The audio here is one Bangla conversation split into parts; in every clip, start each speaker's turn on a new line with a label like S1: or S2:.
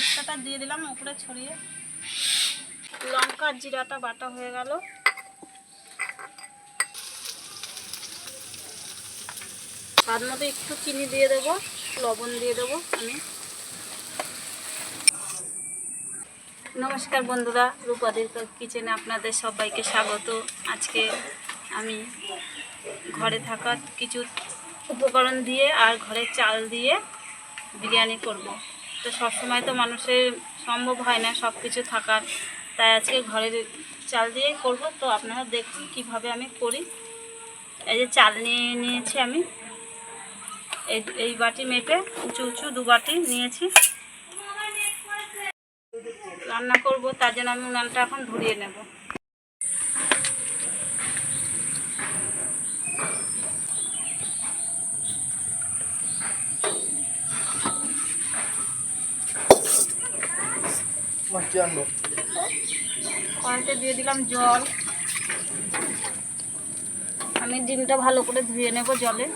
S1: বেরেস্তাটা দিয়ে দিলাম উপরে ছড়িয়ে। লঙ্কা জিরাটা বাটা হয়ে গেল। স্বাদ মতো একটু চিনি দিয়ে দেবো, লবণ দিয়ে দেবো আমি। নমস্কার বন্ধুরা রূপাদের কিচেনে আপনাদের সবাইকে স্বাগত। আজকে আমি ঘরে থাকা কিছু উপকরণ দিয়ে আর ঘরে চাল দিয়ে বিরিয়ানি করব। তো সবসময় তো মানুষের সম্ভব হয় না সব কিছু থাকার। তাই আজকে ঘরের চাল দিয়েই করব, তো আপনারা দেখুন কীভাবে আমি করি। এই যে চাল নিয়ে নিয়েছি আমি। এই এই বাটি মেপে উঁচু উঁচু দু বাটি নিয়েছি। রান্না করব, তার জন্য আমি উনানটা এখন ধরিয়ে নেব। কড়াইতে দিয়ে দিলাম জল। আমি ডিমটা ভালো করে ধুয়ে নেব জলে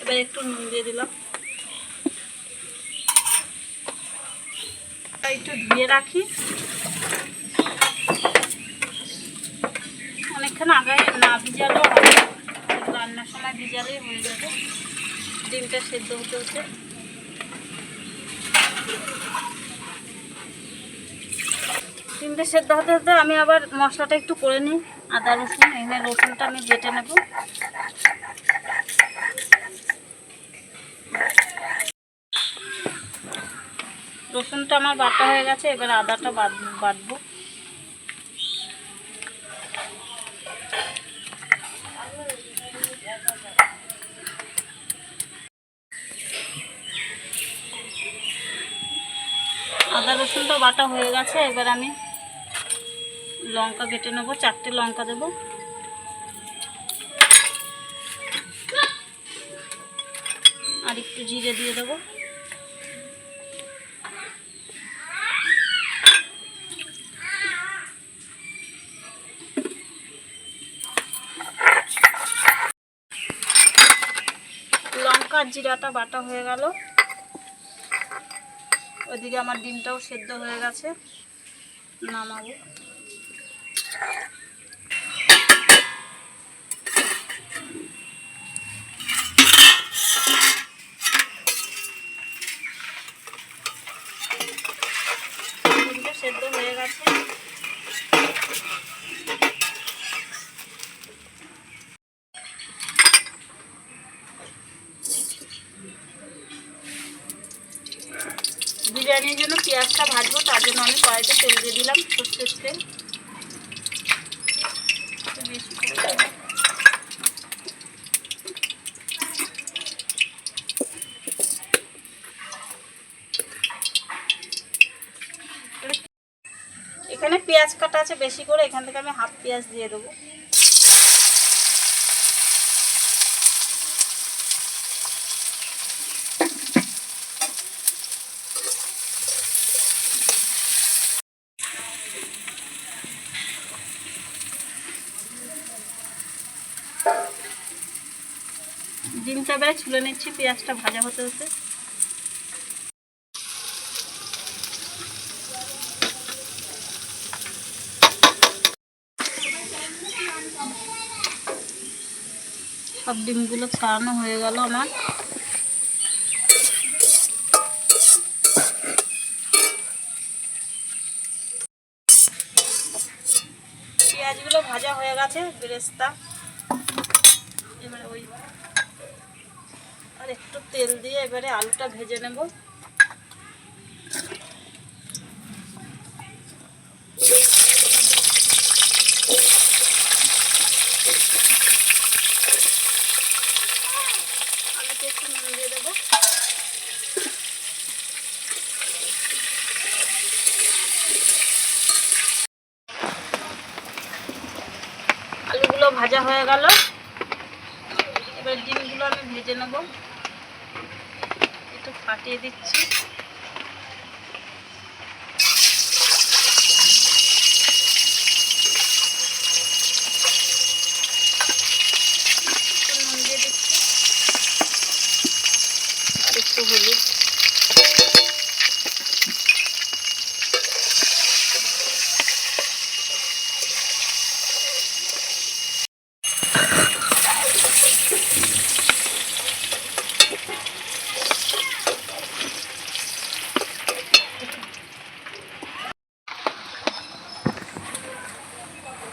S1: এবার একটু নুন দিয়ে দিলাম আর একটু ধুয়ে রাখি। অনেকক্ষণ আগে না ভিজালেও রান্নার সময় ভিজালেই হয়ে যাবে। ডিমটা সেদ্ধ হতে হতে। ডিমটা সেদ্ধ হতে হতে আমি আবার মশলাটা একটু করে নিই। আদা রসুন এখানে রসুনটা আমি বেটে নেব। রসুনটা আমার বাটা হয়ে গেছে, এবার আদাটা বাট বাটবো। আদা রসুনটা বাটা হয়ে গেছে, এবার আমি লঙ্কা কেটে নেব, চারটে লঙ্কা দেবো। আর একটু জিরে দিয়ে দেবো। লঙ্কা আর জিরাটা বাটা হয়ে গেল। ওইদিকে আমার ডিমটাও সেদ্ধ হয়ে গেছে। নামাবো ডিমটা সেদ্ধ হয়ে গেছে বিরিয়ানির জন্য পেঁয়াজটা ভাজবো, তার জন্য আমি কড়াইতে তেল দিয়ে দিলাম সর্ষের তেল। এখানে পেঁয়াজ কাটা আছে বেশি করে, এখান থেকে আমি হাফ পেঁয়াজ দিয়ে দেবো। ডিমটা এবারে ছুলে নিচ্ছি, পেঁয়াজটা ভাজা হতে হতে। সব ডিমগুলো ছাড়ানো হয়ে গেল আমার। পেঁয়াজগুলো ভাজা হয়ে গেছে, বেরেস্তা। এবারে ওই আর একটু তেল দিয়ে এবারে আলুটা ভেজে নেব। আলুগুলো ভাজা হয়ে গেল এবার ডিমগুলো আমি ভেজে নেব একটু ফাটিয়ে দিচ্ছি একটু নুন দিয়ে দিচ্ছি আর একটু হলুদ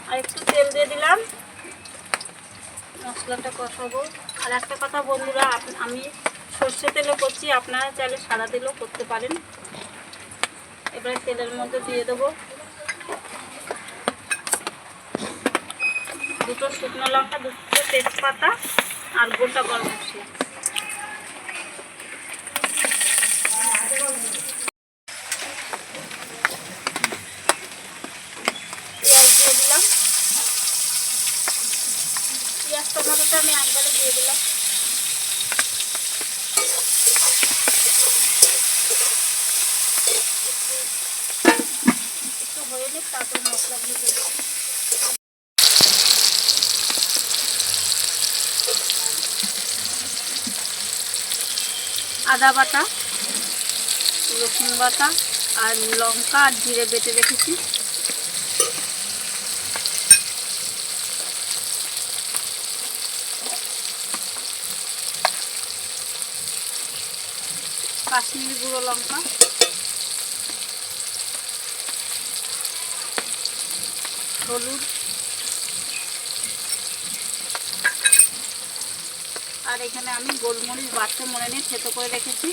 S1: আর একটু তেল দিয়ে দিলাম কষাবো আর একটা কথা বন্ধুরা আমি সর্ষে তেলও করছি, আপনারা চাইলে সাদা তেলও করতে পারেন। এবারে তেলের মধ্যে দিয়ে দেবো দুটো শুকনো লঙ্কা, দুটো তেজপাতা আর গোটা গরম মশলা পেঁয়াজ দিয়ে দিলাম পেঁয়াজ টমেটোটা আমি একবারে দিয়ে দিলাম একটু হয়ে নিক তারপর মশলাগুলো দিয়ে দেবো আদা বাটা রসুন বাটা আর লঙ্কা আর জিরে বেটে রেখেছি। কাশ্মীরি গুঁড়ো লঙ্কা। হলুদ আর এখানে আমি গোলমরিচ বাড়তে মনে নিয়ে থেতো করে রেখেছি।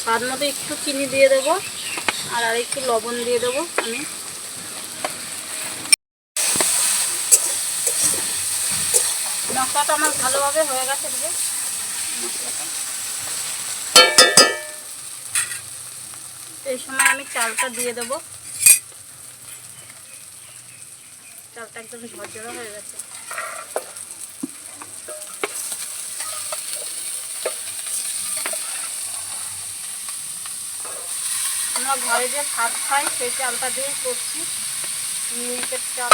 S1: স্বাদ মতো একটু চিনি দিয়ে দেবো আর আর একটু লবণ দিয়ে দেবো আমি। মশলাটা আমার ভালোভাবে হয়ে গেছে দিকে মশলাটা এই সময় আমি চালটা দিয়ে দেব। চালটা একদম ঝরঝরা হয়ে গেছে। আমরা ঘরে যে ভাত খাই, সেই চালটা দিয়েই করছি। মিনিকের চাল।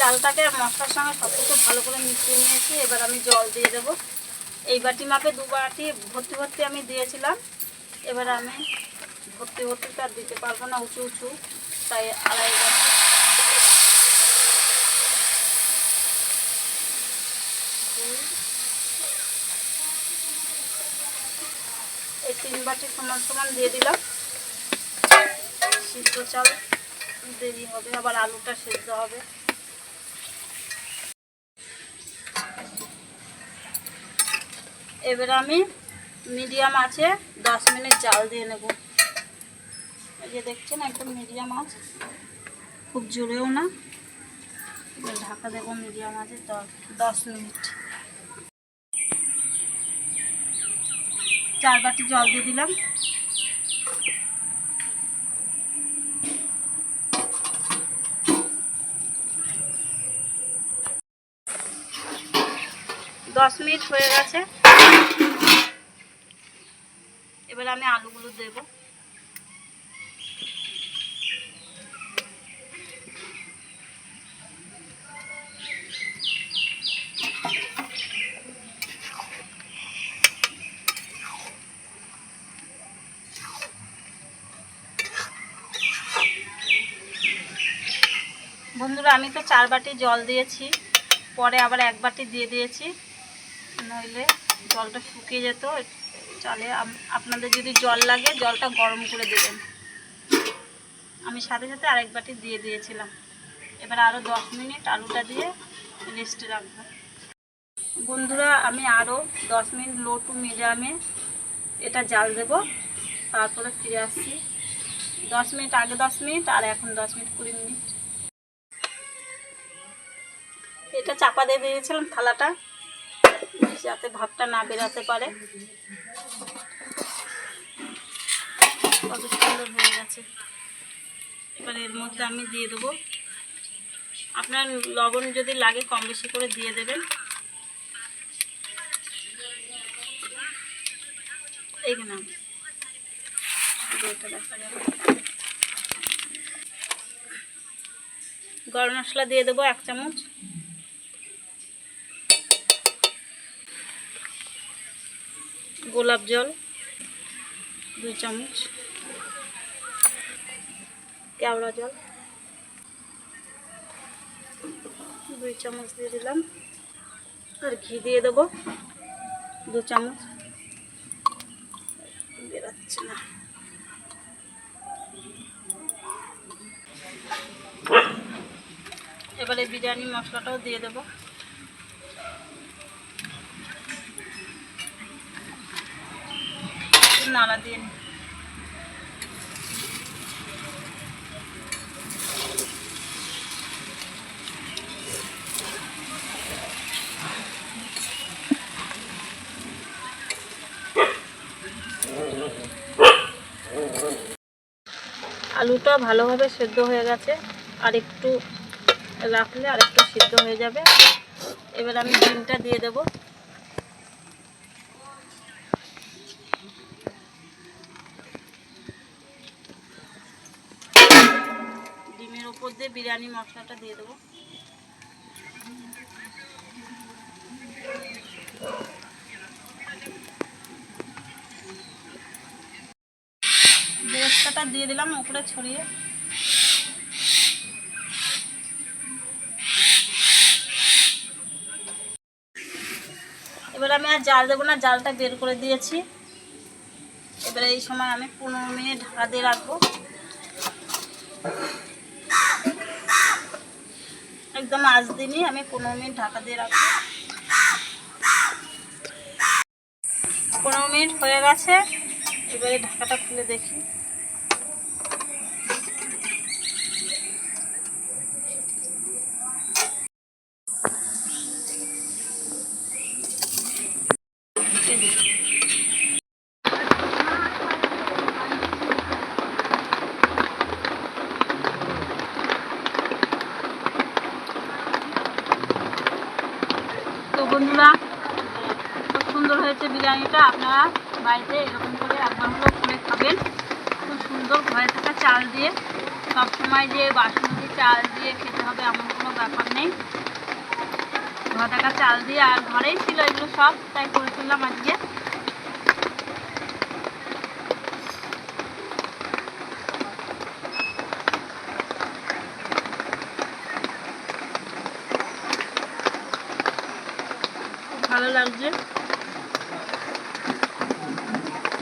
S1: চালটাকে মশলার সঙ্গে সব কিছু ভালো করে মিশিয়ে নিয়েছি। এবার আমি জল দিয়ে দেবো। এই বাটি মাপে দু বাটি ভর্তি ভর্তি আমি দিয়েছিলাম। এবার আমি ভর্তি ভর্তি তো আর দিতে পারব না, উঁচু উঁচু। তাই আড়াই বাটি। এই তিন বাটি সমান সমান দিয়ে দিলাম। সিদ্ধ চাল দেরি হবে, আবার আলুটা সেদ্ধ হবে। এবার আমি মিডিয়াম আছে, দশ মিনিট জাল দিয়ে নেব। এই যে দেখছেন, একদম মিডিয়াম আঁচ খুব জোরেও না। এবার ঢাকা দেবো মিডিয়াম আছে দশ মিনিট। চার বাটি জল দিয়ে দিলাম। দশ মিনিট হয়ে গেছে। এবার আমি আলুগুলো দেব। বন্ধুরা, আমি তো চার বাটি জল দিয়েছি, পরে আবার এক বাটি দিয়ে দিয়েছি, নইলে জলটা শুকিয়ে যেত চালে আপনাদের যদি জল লাগে, জলটা গরম করে দেবেন। আমি সাথে সাথে আরেক বাটি দিয়ে দিয়েছিলাম। এবার আরও দশ মিনিট আলুটা দিয়ে রেস্টে রাখব। বন্ধুরা, আমি আরও দশ মিনিট লো টু মিডিয়ামে এটা জাল দেব। তারপরে ফিরে আসছি। দশ মিনিট, আগে দশ মিনিট, আর এখন দশ মিনিট, কুড়ি মিনিট। এটা চাপা দিয়ে দিয়েছিলাম থালাটা। যাতে ভাতটা না বেরাতে পারে। কত সুন্দর হয়ে গেছে। এবার এর মধ্যে আমি দিয়ে দেবো। আপনার লবণ যদি লাগে কম বেশি করে দিয়ে দেবেন। এইখানে গরম মশলা দিয়ে দেবো এক চামচ। গোলাপ জল, দুই চামচ। কেওড়া জল, দুই চামচ দিয়ে দিলাম। আর ঘি দিয়ে দেবো, দু চামচ। বেরাচ্ছে না। এবারে বিরিয়ানি মশলাটাও দিয়ে দেবো। নাড়া আলুটা ভালোভাবে সেদ্ধ হয়ে গেছে। আর একটু রাখলে আর একটু সিদ্ধ হয়ে যাবে। এবার আমি ডিমটা দিয়ে দেব। দিয়ে বিরিয়ানি মশলাটা দিয়ে দেবো। বেরেস্তাটা দিয়ে দিলাম উপরে ছড়িয়ে। এবার আমি আর জাল দেবো না, জালটা বের করে দিয়েছি। এবারে এই সময় আমি পনেরো মিনিট ঢাকা দিয়ে রাখব। একদম আজ দিনই আমি পনেরো মিনিট ঢাকা দিয়ে রাখব। পনেরো মিনিট হয়ে গেছে, এবারে ঢাকাটা খুলে দেখি। বন্ধুরা, খুব সুন্দর হয়েছে বিরিয়ানিটা। আপনারা বাড়িতে এরকম করে একবার করে খাবেন। খুব সুন্দর ঘরে থাকা চাল দিয়ে। সবসময় যে বাসমতি চাল দিয়ে খেতে হবে এমন কোনো ব্যাপার নেই। ঘরে থাকা চাল দিয়ে আর ঘরেই ছিল এগুলো সব, তাই করেছিলাম আজকে খুব ভালো লাগছে।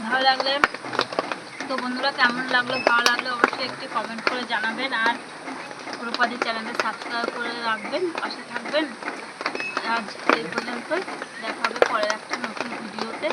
S1: ভালো লাগলে তো বন্ধুরা কেমন লাগল, ভালো লাগলে অবশ্যই একটি কমেন্ট করে জানাবেন আর রূপাদি চ্যানেলটা সাবস্ক্রাইব করে রাখবেন, পাশে থাকবেন। আজ এই পর্যন্ত দেখা হবে পরের একটা নতুন ভিডিওতে